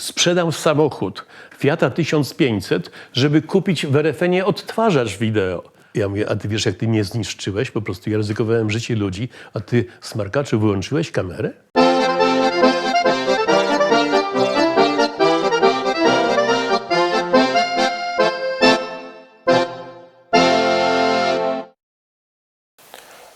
sprzedał samochód Fiata 1500, żeby kupić w RFN-ie odtwarzacz wideo. Ja mówię, a ty wiesz, jak ty mnie zniszczyłeś? Po prostu ja ryzykowałem życie ludzi, a ty, smarkaczu, wyłączyłeś kamerę?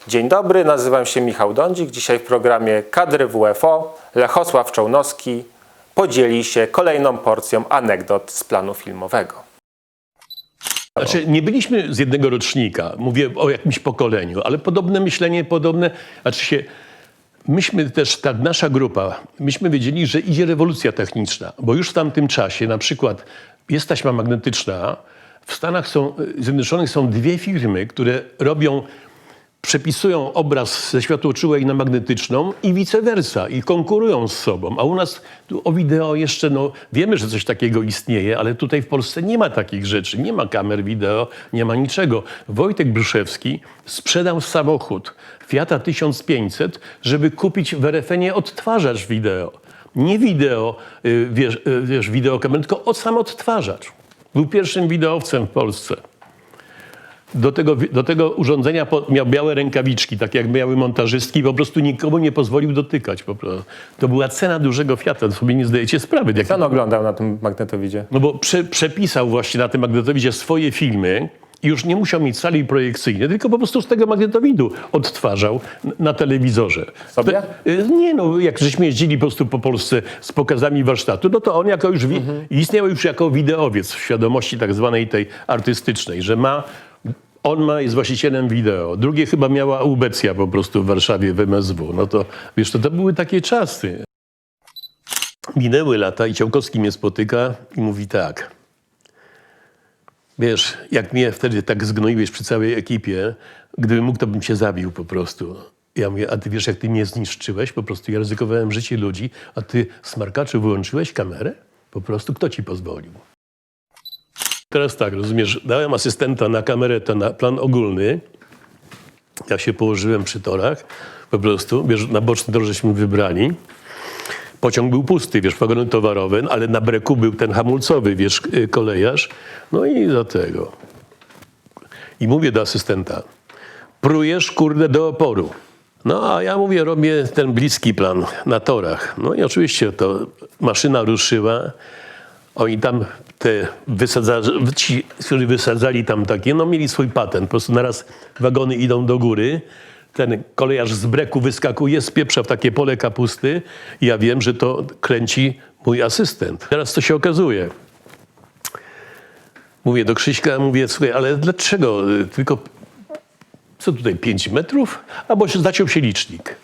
Dzień dobry, nazywam się Michał Dądzik. Dzisiaj w programie Kadry WFO Lechosław Czołnowski podzieli się kolejną porcją anegdot z planu filmowego. Znaczy, nie byliśmy z jednego rocznika, mówię o jakimś pokoleniu, ale podobne myślenie, podobne. Znaczy się, myśmy też, tak nasza grupa, myśmy wiedzieli, że idzie rewolucja techniczna, bo już w tamtym czasie, na przykład jest taśma magnetyczna, w Stanach są, Zjednoczonych są dwie firmy, które robią przepisują obraz ze światłoczułej na magnetyczną i vice versa, i konkurują z sobą. A u nas tu o wideo jeszcze, no wiemy, że coś takiego istnieje, ale tutaj w Polsce nie ma takich rzeczy. Nie ma kamer wideo, nie ma niczego. Wojtek Bruszewski sprzedał samochód Fiata 1500, żeby kupić w RFN-ie odtwarzacz wideo. Nie wideo, y, wiesz, y, wiesz wideokamer, tylko sam odtwarzacz. Był pierwszym wideowcem w Polsce. Do tego, do tego urządzenia miał białe rękawiczki, tak jak miały montażystki, i po prostu nikomu nie pozwolił dotykać. Po prostu. To była cena dużego Fiata, to sobie nie zdajecie sprawy. Jak, Co on oglądał na tym magnetowidzie? no bo prze, przepisał właśnie na tym magnetowidzie swoje filmy i już nie musiał mieć sali projekcyjnej, tylko po prostu z tego magnetowidu odtwarzał na telewizorze. Sobie? Y, nie no, jak żeśmy jeździli po prostu po Polsce z pokazami warsztatu, no to on jako już wi- istniał już jako wideowiec w świadomości tak zwanej tej artystycznej, że ma on ma, jest właścicielem wideo. Drugie chyba miała Ubecja po prostu w Warszawie w MSW. No to wiesz, to, to były takie czasy. Minęły lata i Ciałkowski mnie spotyka i mówi tak. Wiesz, jak mnie wtedy tak zgnoiłeś przy całej ekipie, gdybym mógł, to bym cię zabił po prostu. Ja mówię, a ty wiesz, jak ty mnie zniszczyłeś? Po prostu ja ryzykowałem życie ludzi, a ty, smarkaczu, wyłączyłeś kamerę? Po prostu kto ci pozwolił? Teraz tak, rozumiesz, dałem asystenta na kamerę, to na plan ogólny. Ja się położyłem przy torach, po prostu, wiesz, na boczny tor żeśmy wybrali. Pociąg był pusty, wiesz, wagony towarowe, ale na breku był ten hamulcowy, wiesz, y, kolejarz. No i do tego. I mówię do asystenta, prujesz, kurde, do oporu. No a ja mówię, robię ten bliski plan na torach. No i oczywiście to maszyna ruszyła. Oni tam te wysadzali, ci, którzy wysadzali tam takie, no mieli swój patent. Po prostu naraz wagony idą do góry. Ten kolejarz z breku wyskakuje, spieprza w takie pole kapusty. Ja wiem, że to kręci mój asystent. Teraz co się okazuje? Mówię do Krzyśka, mówię, słuchaj, ale dlaczego tylko, co tutaj, 5 metrów? A bo się zaciął się licznik.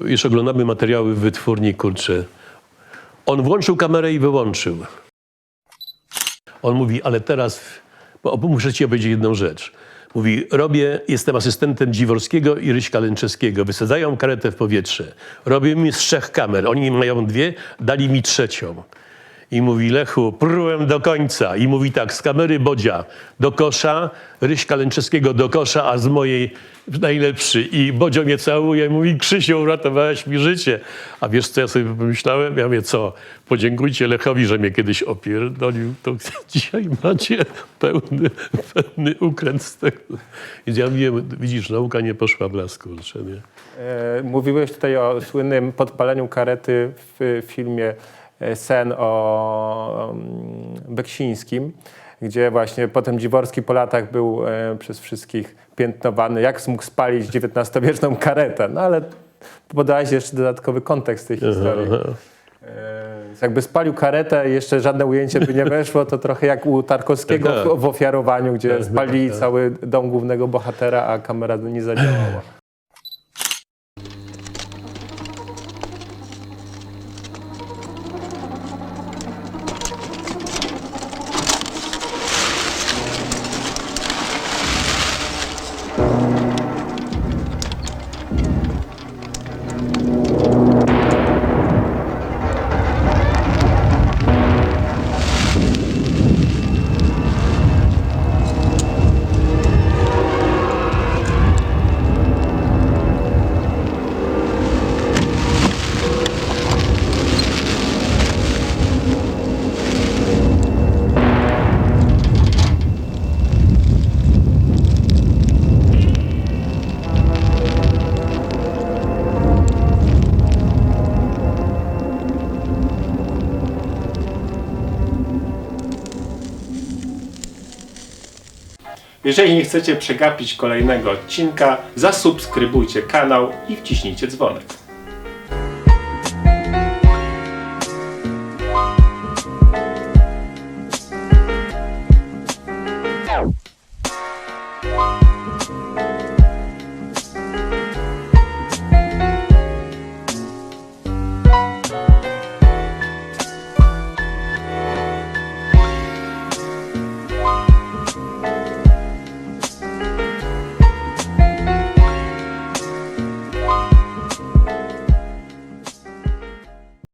Już oglądamy materiały w wytwórni, kurczę. On włączył kamerę i wyłączył. On mówi, ale teraz, bo muszę ci powiedzieć jedną rzecz. Mówi, robię, jestem asystentem Dziworskiego i Ryśka Lęczewskiego. Wysadzają karetę w powietrze. Robię mi z trzech kamer. Oni mają dwie, dali mi trzecią. I mówi, Lechu, prułem do końca. I mówi tak, z kamery Bodzia do kosza, Ryśka Lęczewskiego do kosza, a z mojej najlepszy. I Bodzio mnie całuje, mówi, Krzysiu, uratowałeś mi życie. A wiesz, co ja sobie pomyślałem? Ja mówię, co, podziękujcie Lechowi, że mnie kiedyś opierdolił. To dzisiaj macie pełny, pełny ukręt z tego. Więc ja mówię, widzisz, nauka nie poszła w las, kurczę, nie? E, Mówiłeś tutaj o słynnym podpaleniu karety w filmie Sen o mm, Beksińskim, gdzie właśnie potem Dziworski po latach był e, przez wszystkich piętnowany, jak mógł spalić XIX-wieczną karetę. No ale podałeś jeszcze dodatkowy kontekst tej historii. E, Jakby spalił karetę i jeszcze żadne ujęcie by nie weszło, to trochę jak u Tarkowskiego Tak, tak. w, w ofiarowaniu, gdzie spalili cały dom głównego bohatera, a kamera nie zadziałała. Jeżeli nie chcecie przegapić kolejnego odcinka, zasubskrybujcie kanał i wciśnijcie dzwonek.